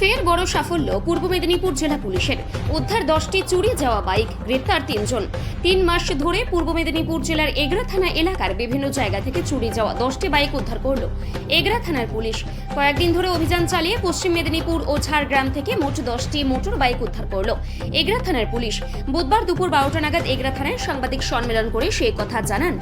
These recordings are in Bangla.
ফের বড় সাফল্য পূর্ব মেদিনীপুর জেলা পুলিশের। উদ্ধার দশটি চুরি যাওয়া বাইক, গ্রেপ্তার তিনজন। তিন মাস ধরে পূর্ব মেদিনীপুর জেলার এগরা থানা এলাকার বিভিন্ন জায়গা থেকে চুরি যাওয়া দশটি বাইক উদ্ধার করল। এগরা থানার পুলিশ। কয়েকদিন ধরে অভিযান চালিয়ে পশ্চিম মেদিনীপুর ও ঝাড়গ্রাম থেকে মোট দশটি মোটর বাইক উদ্ধার করল। এগরা থানার পুলিশ। বুধবার দুপুর বারোটা নাগাদ এগরা থানায় সাংবাদিক সম্মেলন করে সেই কথা জানান।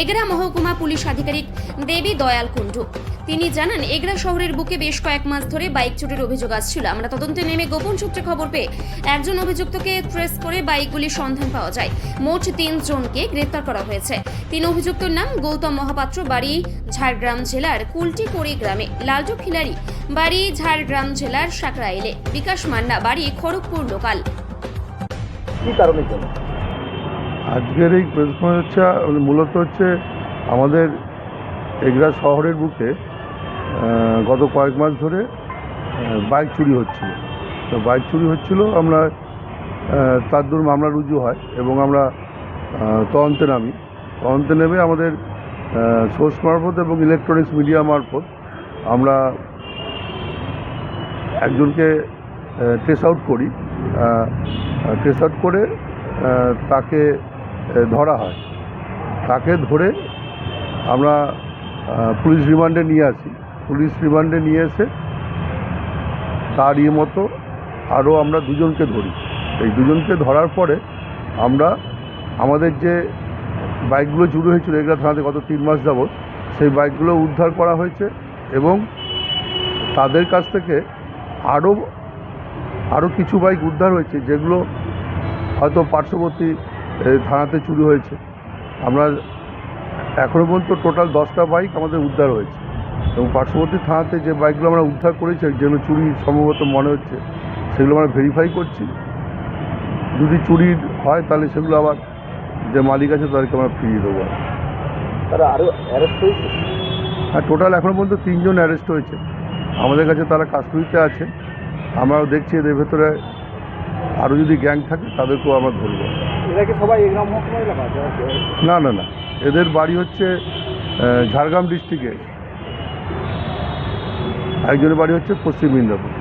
এগরা মহকুমা পুলিশ আধিকারিক দেবী দয়াল কুণ্ডু। তিনি জানান, এগরা শহরের বুকে বেশ কয়েক মাস ধরে বাইক চুরির অভিযোগ আসছিল। আমরা তদন্তে নেমে গোপন সূত্রে খবর পেয়ে একজন অভিযুক্তকে ট্রেস করে বাইকগুলির সন্ধান পাওয়া যায়। মোট তিনজনকে গ্রেপ্তার করা হয়েছে। তিন অভিযুক্তর নাম গৌতম মহাপাত্র বাড়ি ঝাড়গ্রাম জেলার কুলটিকড়ি গ্রামে। লালটু খিলারি বাড়ি ঝাড়গ্রাম জেলার সাকরাইলে বিকাশ মান্না বাড়ি খড়গপুর লোকাল। কি জন্য আজকের এই প্রেস হচ্ছে মূলত হচ্ছে আমাদের এগরা শহরের বুকে আহ, গত কয়েক মাস ধরে বাইক চুরি হচ্ছিল। তো বাইক চুরি হচ্ছিল, আমরা তার দরুন মামলা রুজু হয় এবং আমরা তদন্তে নামি। তদন্তে নেমে আমাদের সোর্স মারফত এবং ইলেকট্রনিক্স মিডিয়া মারফত আমরা একজনকে ট্রেস আউট করি। ট্রেস আউট করে তাকে ধরা হয়। তাকে ধরে আমরা পুলিশ রিমান্ডে নিয়ে আসি। পুলিশ রিমান্ডে নিয়ে এসে তার ইয়ে মতো আরও আমরা দুজনকে ধরি। এই দুজনকে ধরার পরে আমরা আমাদের যে বাইকগুলো চুরি হয়েছিল এগুলো থানাতে গত তিন মাস যাবৎ, সেই বাইকগুলো উদ্ধার করা হয়েছে এবং তাদের কাছ থেকে আরও আরও কিছু বাইক উদ্ধার হয়েছে যেগুলো হয়তো পার্শ্ববর্তী থানাতে চুরি হয়েছে। আমরা এখনও পর্যন্ত টোটাল দশটা বাইক আমাদের উদ্ধার হয়েছে। এবং পার্শ্ববর্তী থানাতে যে বাইকগুলো আমরা উদ্ধার করেছি যেগুলো চুরি সম্ভবত মনে হচ্ছে সেগুলো আমরা ভেরিফাই করছি। যদি চুরি হয় তাহলে সেগুলো আবার যে মালিক আছে তাদেরকে আমরা ফিরিয়ে দেবো। তারা আরও অ্যারেস্ট হয়েছে? হ্যাঁ টোটাল এখনও পর্যন্ত তিনজন অ্যারেস্ট হয়েছে। আমাদের কাছে তারা কাস্টডিতে আছে। আমরাও দেখছি এদের ভেতরে আরও যদি গ্যাং থাকে তাদেরকেও আমরা ধরবো। সবাই না না না। এদের বাড়ি হচ্ছে ঝাড়গ্রাম ডিস্ট্রিক্টে একজনের বাড়ি হচ্ছে পশ্চিম মেদিনীপুর